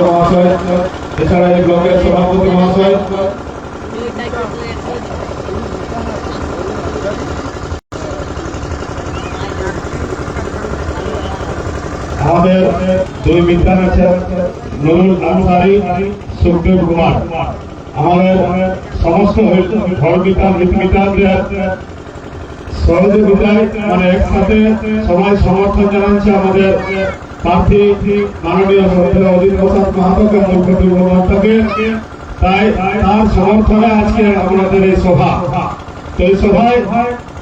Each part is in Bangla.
মহাশয় এছাড়া এই ব্লকের সভাপতি মহাশয় আমাদের দুই বিদ্যান আছেন, নুরুল আনসারি, সুখদেব কুমার। আমাদের সমস্ত ধর্মিতা মিতমিতাদের সহযোগিতায় মানে একসাথে সবাই সমর্থন জানাচ্ছে আমাদের প্রার্থী মাননীয় তাই তার সমর্থনে আজকে আমাদের এই সভা। এই সভায়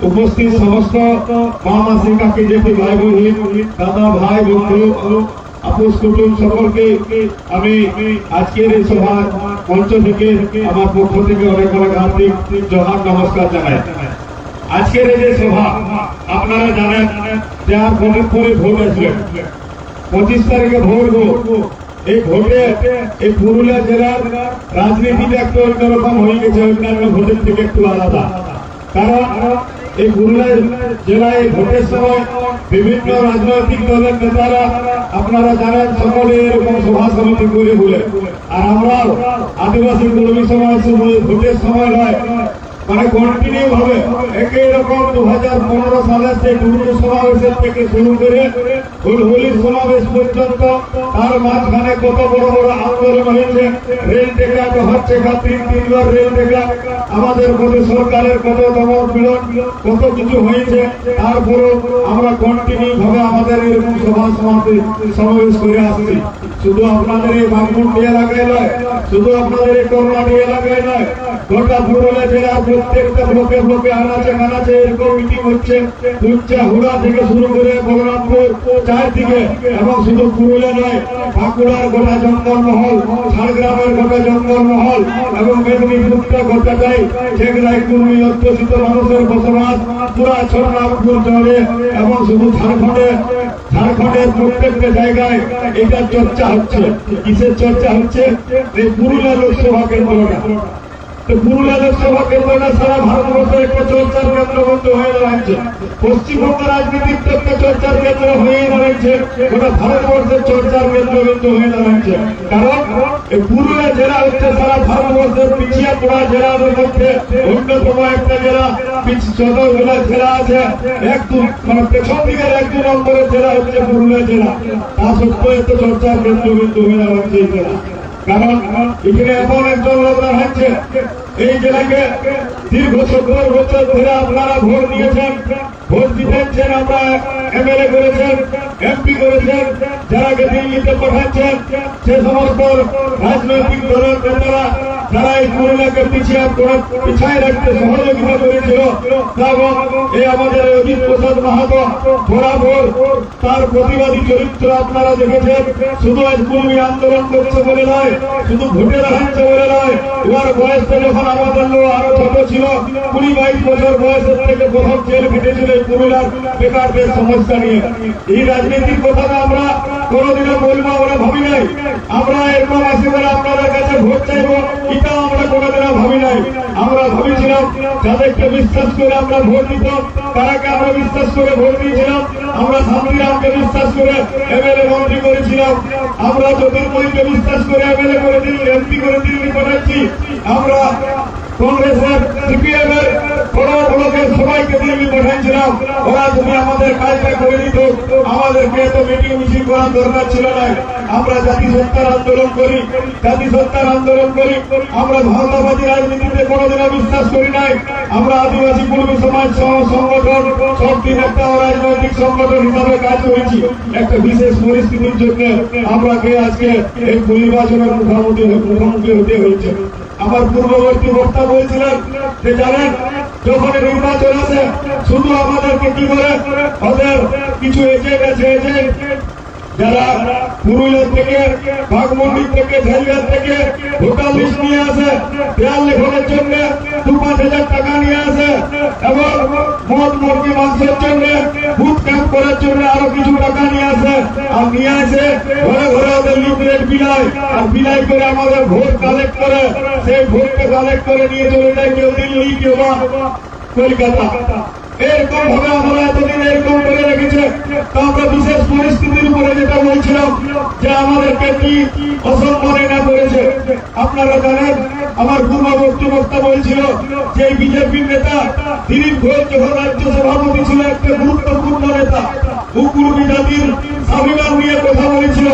উপস্থিত সমস্ত মা মাসি ভাই বোন দাদা, ভাই, বন্ধু, আপুস, কুটুম সকলকে আমি আজকের এই সভা মঞ্চ থেকে আমার পক্ষ থেকে অনেক অনেক হার্দিক জহার নমস্কার জানাই। আজকের এই যে সভা, আপনারা জানেন যে আর কদিন ভোট আসবে। পঁচিশ তারিখে ভোট এই ভোটে এই পুরুলিয়া জেলার রাজনীতিটা একটু অন্যরকম হয়ে গেছে অন্যান্য ভোটের থেকে একটু আলাদা। কারণ এই পুরুলিয়া জেলায় এই ভোটের সময় বিভিন্ন রাজনৈতিক দলের নেতারা আপনারা জানেন সকলে এরকম সভা সমিতি করে বলে। আর আমরাও আদিবাসী কর্মী সমাজ ভোটের সময় নয় মানে কন্টিনিউ ভাবে একই রকম দু হাজার পনেরো সালের সেই টুকরো সমাবেশের থেকে শুরু করে হুলহুলির সমাবেশ পর্যন্ত তার মাঝখানে কত বড় বড় আন্দোলন হয়েছে। রেল টেকা ডহর টেকা, তিন তিনবার রেল টেকা। আমাদের মধ্যে সরকারের কত দমন পীড়ন, কত কিছু হয়েছে, তারপরেও আমরা কন্টিনিউ ভাবে আমাদের এরকম সভা সমাবেশ সমাবেশ করে আসছি। শুধু আপনাদের এই বাগমুন্ডি এলাকায় নয়, শুধু আপনাদের এই কর্ণাটক এলাকায় নয়, গোটা পুরুলিয়া জেলার প্রত্যেকটা ব্লকে ব্লকে আনাচে কানাচে এরকম মিটিং হচ্ছে উচ্চা হুড়া থেকে শুরু করে বলরামপুর চারদিকে এবং শুধু পুরুলিয়া নয় বাঁকুড়ার গোটা জঙ্গলমহল ঝাড়গ্রামের গোটা জঙ্গলমহল এবং মেদিনীপুরটা গোটাটাই যেগুলাই কুর্মী অধ্যুষিত মানুষের বসবাস পুরা ছড়নামপুর জলে এবং শুধু ঝাড়খণ্ডে ঝাড়খণ্ডের প্রত্যেকটা জায়গায় এটা চর্চা হচ্ছে কিসের চর্চা হচ্ছে এই পুরুলিয়া লোকসভা কেন্দ্রটা তো পুরুলিয়া লোকসভা কেন্দ্রটা সারা হয়ে দাঁড়াচ্ছে। পশ্চিমবঙ্গ রাজনীতির একটা চর্চার কেন্দ্র হয়ে দাঁড়াচ্ছে। গোটা ভারতবর্ষের চর্চার কেন্দ্রবিন্দু হয়ে দাঁড়াচ্ছে। কারণ পুরুলিয়া জেলা হচ্ছে আছে। মানে পেছন দিকের এক দু নম্বরের জেলা জেলা। তা সত্ত্বেও এত চর্চার কেন্দ্রবিন্দু হয়ে দাঁড়াচ্ছে কারণ এখানে এমন একজন লোক হচ্ছে এই জেলাকে দীর্ঘ সত্তর বছর ধরে আপনারা ভোট নিয়েছেন ভোট দিতেছেন আমরা, এমএলএ করেছেন, এমপি করেছেন, যারাকে দিল্লিতে পাঠাচ্ছেন, সে সমস্ত রাজনৈতিক দলের নেতারা যারা এই পুরুলিয়াকে পিছিয়ে পিছায় রাখতে সহযোগিতা করেছিল। এই আমাদের অজিত প্রসাদ মাহাতো বরাবর তার প্রতিবাদী চরিত্র আপনারা দেখেছেন। শুধু আজ কর্মী আন্দোলন করছে বলে নয়, শুধু ভোটে দাঁড়াচ্ছে বলে নয় এবার বয়সটা যখন আমাদের লোক আরও ছোট ছিল, কুড়ি বাইশ বছর বয়সের থেকে প্রথম জেল কেটেছিল এই পুরুলিয়ার বেকারদের সমস্যা নিয়ে। এই রাজনীতির কথা আমরা কোনোদিনও বলব, আমরা ভাবি নাই। আমরা এরকম আসি বলে আপনাদের কাছে ভোট চাইব এটাও আমরা কোনোদিনও ভাবি নাই আমরা ভাবিছিলাম যাদেরকে বিশ্বাস করে আমরা ভোট দিতাম তারাকে আমরা বিশ্বাস করে ভোট দিয়েছিলাম? আমরা শান্তিরামকে বিশ্বাস করে এমএলএ মন্ত্রী করেছিলাম। আমরা জ্যোতির্ময়ীকে বিশ্বাস করে এমএলএ করে দিল্লি, এমপি করে দিল্লি পাঠাচ্ছি। আমরা কংগ্রেসের সিপিএম এর বড় ব্লকের সবাইকে দিল্লি পাঠাইছিলাম। ওরা যদি আমাদের কাজটা করে দিত, আমাদেরকে এত মিটিং মিছিল করার দরকার ছিল না। আমরা জাতি সত্তার আন্দোলন করি জাতি সত্তার আন্দোলন করি। আমরা ভারতবাদী রাজনীতিতে কোনোদিনও বিশ্বাস করি নাই। আমরা আদিবাসী কর্মী সমাজ সংগঠন, সব একটা রাজনৈতিক সংগঠন হিসাবে কাজ করেছি। একটা বিশেষ পরিস্থিতির জন্য আমরাকে আজকে এই নির্বাচনের মুখোমুখি মুখোমুখি হতে হয়েছে। আমার পূর্ববর্তী বক্তা বলছিলেন যে, জানেন, যখন নির্বাচন আছে, শুধু আমাদেরকে কি করে? ওদের কিছু এজেন্ট আছে, এজেন্ট যারা পুরুলিয়া থেকে বাগমন্ডি থেকে ঝালিয়া থেকে ভোটার লিস্ট নিয়ে আসে দেয়াল লেখনের জন্য দু পাঁচ হাজার টাকা নিয়ে আসে, এবং মদ, মুরগি, মাংসের জন্য বুথ ক্যাম্প করার জন্য আরও কিছু টাকা নিয়ে আসে। আর নিয়ে আসে, ঘরে লিফলেট বিলায় আর বিলাই করে আমাদের ভোট কালেক্ট করে, সেই ভোটকে কালেক্ট করে নিয়ে চলে যায় কেউ দিল্লি, কেউ বা কলকাতা। এরকম ভাবে আমরা এতদিন এরকম করে রেখেছে, তো আমরা বিশেষ পরিস্থিতির উপরে যেটা বলছিলাম, যে আমাদেরকে কি অসম্মানে না করেছে। আপনারা জানেন, আমার পূর্ববর্তী বক্তা বলছিল যে বিজেপির নেতা দিলীপ ঘোষ যখন রাজ্য সভাপতি ছিল একটা গুরুত্বপূর্ণ নেতা। স্বাভিমান নিয়ে কথা বলেছিল।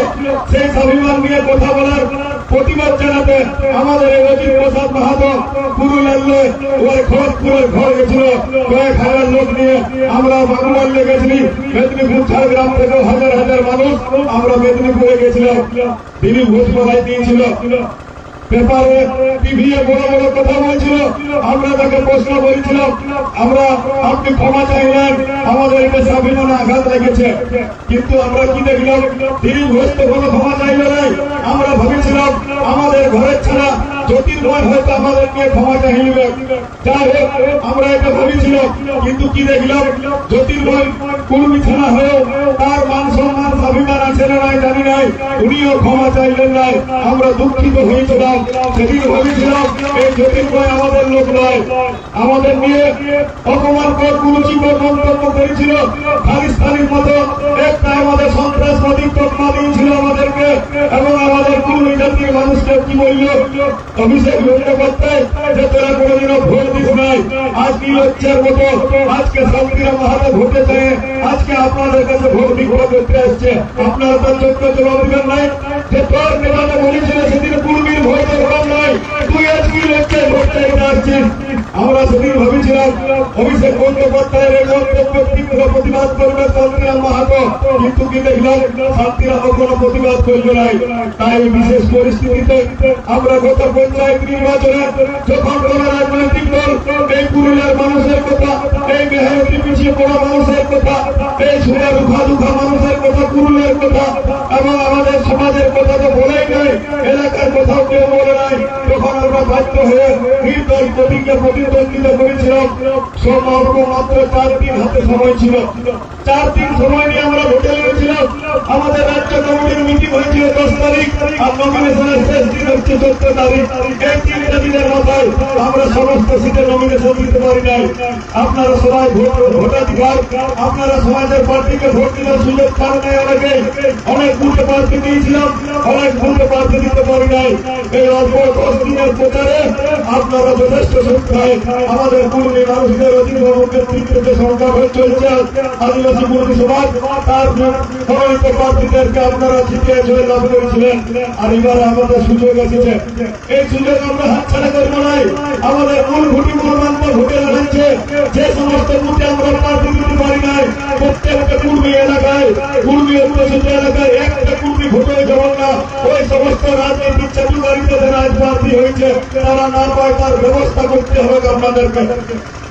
সেই স্বাভিমান কথা বলার প্রতিবাদ জানাতে আমাদের অজিত প্রসাদ মাহাতো পুরুলিয়ার ওই খড়গপুরের ঘর গেছিল। লোক নিয়ে আমরা বাংলার হাজার হাজার মানুষ আমরা মেদিনীপুরে গেছিলাম। দিলীপ ঘোষ কোথায় দিয়েছিল। পেপারে, টিভি বড় বড় কথা বলছিল, আমরা তাকে প্রশ্ন করেছিলাম, আমরা আপনি ক্ষমা চাইলেন, আমাদের এটা স্বাভিমানে আঘাত লেগেছে। কিন্তু আমরা কি দেখলাম? দিলীপ ঘোষ তো কোনো ক্ষমা চাইল নাই। আমরা ভেবেছিলাম, আমাদের ঘরের ছাড়া জ্যোতির্ময় হয়তো আমাদেরকে ক্ষমা চাইবে যাই হোক, আমরা এটা ভেবেছিলাম, কিন্তু কি দেখলাম? জ্যোতির্ময় কুর্মী ছাড়া হয়েও তার মান সম্মান স্বাভিমান আছে না নাই, জানি নাই। উনিও ক্ষমা চাইলেন নাই। আমরা দুঃখিত হয়েছিলাম, সেদিন ভেবেছিলাম, এই জ্যোতির্ময় আমাদের লোক নয়। আমাদের নিয়ে অপমান অপমানকর কুরুচিকর মন্তব্য করেছিল। খালিস্তানির মতো একটা আমাদের সন্ত্রাসবাদী তকমা দিয়েছিল আমাদেরকে এবং আমাদের কুর্মী জাতির মানুষকে কি বলল? অভিষেক বন্দ্যোপাধ্যায় যে, তোরা কোনোদিনও ভোট দিস নাই। আজ কি লজ্জার মতো। আজকে শান্তিরা মাহাতো ভোটে চায় আজকে আপনাদের কাছে ভোট বিক্রয় করতে আসছে। আপনারা তার যোগ্য জবাব দিবেন নাই যে, তোর নেতাটা বলেছিল সেদিন কুর্মীর ভোটে ভোট নাই। তুই আজ কি লজ্জায় ভোট চাইতে আসছিস। আমরা সেদিন ভেবেছিলাম, অভিষেক বন্দ্যোপাধ্যায়ের এই বক্তব্য তীব্র প্রতিবাদ করবে শান্তিরাম মাহাতো। কিন্তু কি দেখলাম শান্তিরাম কোনো প্রতিবাদ করবে নাই। তাই বিশেষ পরিস্থিতিতে আমরা গত পঞ্চায়েত নির্বাচনে যখন কোন রাজনৈতিক দল, এই পুরুলিয়ার মানুষের কথা, এই মেহনতি পিছিয়ে পড়া মানুষের কথা, এই সুরে রুখা দুখা মানুষের কথা পুরুলিয়ার কথা, এবং আমাদের সমাজের কথা তো বলেই নাই, এলাকার কোথাও কেউ বলে নাই। তখন আমরা বাধ্য হয়ে নির্দল প্রতিজ্ঞা সময় ছিল। চার দিন সময় নিয়ে আমরা ভোটে লড়েছিলাম। আমাদের রাজ্য কমিটির মিটিং হয়েছিল দশ তারিখ। আর নমিনেশনের শেষ দিন হচ্ছে চোদ্দ তারিখ। এই তিনটা দিনের মাথায় আমরা সমস্ত সিটে নমিনেশন দিতে পারি নাই। আপনারা সবাই ভোট ভোটাধিকার, আপনারা সমাজের পার্টিকে ভোট দিলে সুযোগ পান নাই অনেকে। অনেক বুথে প্রার্থী দিয়েছিলাম, অনেক বুথে প্রার্থী দিতে পারি নাই। এই অল্প দশ দিনের প্রচারে আপনারা যথেষ্ট সংখ্যায় আমাদের কর্মী মানুষদের অধীনবাবুর নেতৃত্বে যে সংখ্যা চলছে, আদিবাসী কর্মী সমাজ, তার প্রার্থীদেরকে আপনারা জিতিয়ে জয় লাভ করেছিলেন আর এবারে আমাদের সুযোগ এসেছে। এই সুযোগ আমরা হাতছাড়া করব নাই আমাদের মূল ভোটি মূলমান্ত ভোটে দাঁড়াচ্ছে যে সমস্ত ভোটে আমরা প্রার্থী দিতে পারি নাই, প্রত্যেকটা কুর্মী এলাকায়, কুর্মী অধ্যুষিত এলাকায় একটা কুর্মী ভোটে যাবেন না। ওই সমস্ত রাজনৈতিক চাটুকারিতে যারা প্রার্থী হয়েছে, তারা না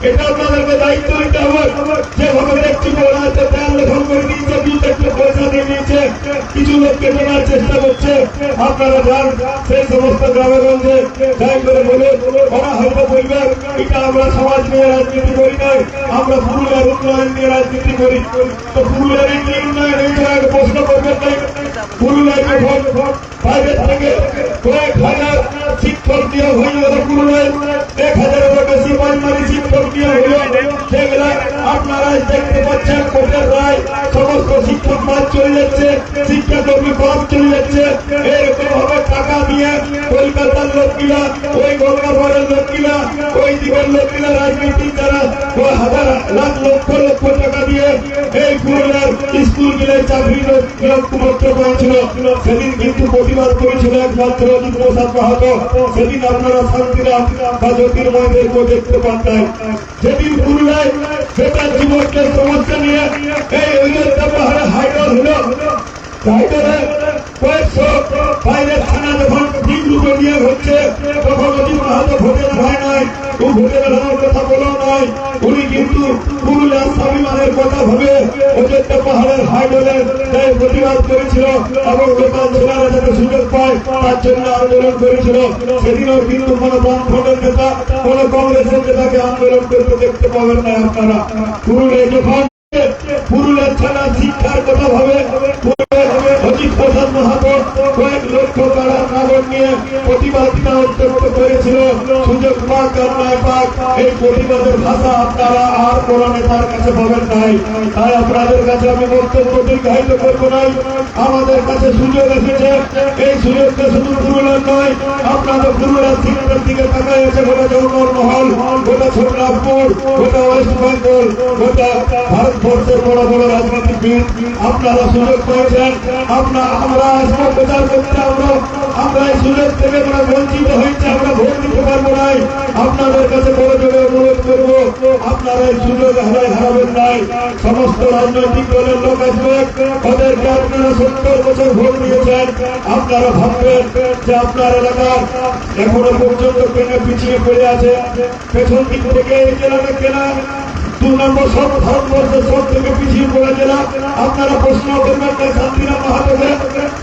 এটা আপনাদেরকে দায়িত্ব নিতে হবে। যেভাবে দেখছি লোককে জানার চেষ্টা করছে। আপনারা যান, সেই সমস্ত গ্রামে গঞ্জে যাই করে বলে ওরা হয়তো বলবে এটা আমরা সমাজ নিয়ে রাজনীতি করি নাই, আমরা পুরুলিয়ার উন্নয়ন নিয়ে রাজনীতি করি। তো পুরুলিয়ার এই উন্নয়ন হয়েছে আগে প্রশ্ন করবেন নাই পুরুলিয়ায় যখন বাইরে থেকে কয়েক হাজার শিক্ষক দিয়ে হয়ে গেল পুরুলিয়ায়। এক হাজারেরও বেশি প্রাইমারি শিক্ষক দিয়ে হলো সেগুলা আপনারা দেখতে পাচ্ছেন কোর্টের রায়। সমস্ত শিক্ষক মাঠ চলে যাচ্ছে, শিক্ষাকর্মী পথ চলে যাচ্ছে। এরকম ভাবে টাকা দিয়ে কলকাতার লোকগুলা, ওই গঙ্গাপাড়ের লোকগুলা, ওই দিকের লোকগুলা রাজনীতিক যারা হাজার লাখ লক্ষ লক্ষ টাকা দিয়ে এই পুরুলিয়ার স্কুল গুলোয় চাকরি নিয়োগপত্র করেছিল। সেদিন কিন্তু প্রতিবাদ করেছিল একমাত্র প্রসাদ মাহাতো। সেদিন আপনারা শান্তিরাম বা জ্যোতির্ময়দেরকেও দেখতে পান যেদিন পুরুলিয়ায় বেকার যুবকদের সমস্যা নিয়ে এই অযোধ্যা পাহাড়ে হাইডল হলো সুযোগ পায় তার আন্দোলন করেছিল সেদিনও কিন্তু কোন বামফ্রন্টের নেতা কোন কংগ্রেসের আন্দোলন করতে দেখতে পাবেন না আপনারা পুরুলিয়া যখন ছাড়া শিক্ষার কথা ভাবে অজিত আপনারা আমাদের কাছে সুযোগ এসেছে। এই শুধু পুরুলিয়ার নয়, আপনাদের পুরুলিয়ার দিকের দিকে তাকাই আছে গোটা গোটা গোটা ওয়েস্ট বেঙ্গল, গোটা ভারতবর্ষের বড় বড় আপনারা সুযোগ পেয়েছেন। আপনার, আমরা আসব প্রচার করতে আমরা আমরা এই সুযোগ থেকে আমরা বঞ্চিত হয়েছে, আমরা ভোট দিতে পারব নাই। আপনাদের কাছে বড় জোরে অনুরোধ করব, আপনারা সুযোগ হারাই হারাবেন নাই। সমস্ত রাজনৈতিক দলের লোক আসবে ওদেরকে আপনারা সত্তর বছর ভোট দিয়েছেন। আপনারা ভাববেন যে আপনার এলাকার এখনও পর্যন্ত কেন পিছিয়ে পড়ে আছে। পেছন দিক থেকে এই জেলাটা কেনা দু নম্বর সব ভারতবর্ষের সব থেকে পিছিয়ে পড়ে জেলা। আপনারা প্রশ্ন করবেন নাই শান্তিরাম মাহাতোকে,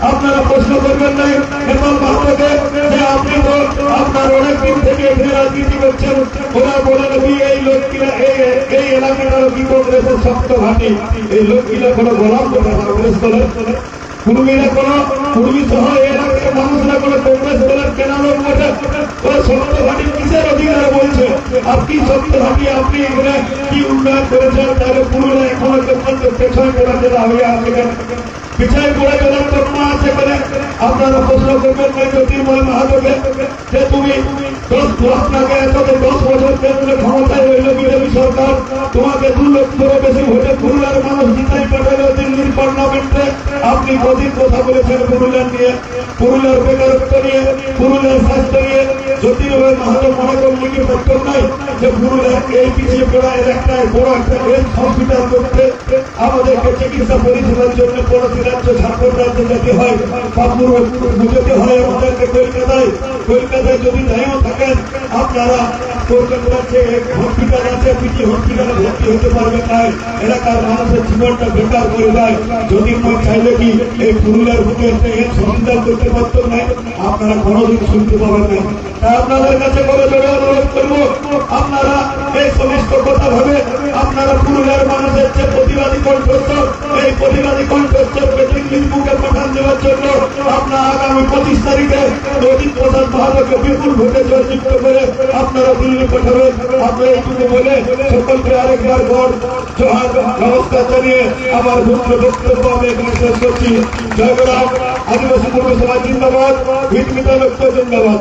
আপনারা প্রশ্ন করবেন নাই হেমল মাহাতোকে, যে আপনি তো আপনার অনেক দিন থেকে এখানে রাজনীতি করছেন। ওরা বলে নবী এই লোকগুলা এই এলাকাটার কি কংগ্রেসের শক্ত ঘাটি? এই লোকগুলা কোনো শক্ত ঘাটি কিসের অধিকার বলছে? শক্ত ঘাটি আপনি এখানে কি উন্নয়ন করেছেন? তাহলে পুরুলিয়া এখনও পর্যন্ত পেছনে পড়া জেলা হয়ে আপনি কদিন কথা বলেছেন পুরুলিয়ার নিয়ে পুরুলিয়ার বেকারত্ব নিয়ে পুরুলিয়ার স্বাস্থ্য মাহাতো মনে করলে কি নাই যে পুরুলিয়ার এই পিছিয়ে পড়া এলাকায় বড় একটা হেলথ হসপিটাল করতে আমাদেরকে চিকিৎসা পরিষেবার জন্য পড়োশী রাজ্য ঝাড়খণ্ড রাজ্যে যেতে হয় বা পুরো যেতে হয় আমাদেরকে কলকাতায়। কলকাতায় যদি নাইও থাকেন, আপনারা কলকাতা রাজ্যে হসপিটাল আছে, পিটি হসপিটালে ভর্তি হতে পারবেন না। এলাকার মানুষের জীবনটা বেকার করে দেয়। যদি মন চাইলে কি এই পুরুলিয়ার বুকে হসপিটাল করতে পারতো না? আপনারা কোনোদিন শুনতে পাবেন না। তাই আপনাদের কাছে জোরে অনুরোধ আপনারা এই সমস্ত কথা ভাবে আপনারা পুরুলিয়ার মানুষের যে প্রতিবাদী এই প্রতিবাদী পাঠান দেওয়ার জন্য আপনারা আগামী পঁচিশ তারিখে নদীন প্রসাদ বাহাদুরকে বিপুল ভোটে জয়যুক্ত করে আপনারা দিল্লি পাঠাবেন আপনারা এইটুকু বলে সকলকে আরেকবার গড় জোহার নমস্কার জানিয়ে আমার ভূমির বক্তব্য আমি এখানে শেষ করছি জয় রাম আদিবাসী পূর্ব সমাজ জিন্দাবাদ ভিট মিতা লক্ষ্য জিন্দাবাদ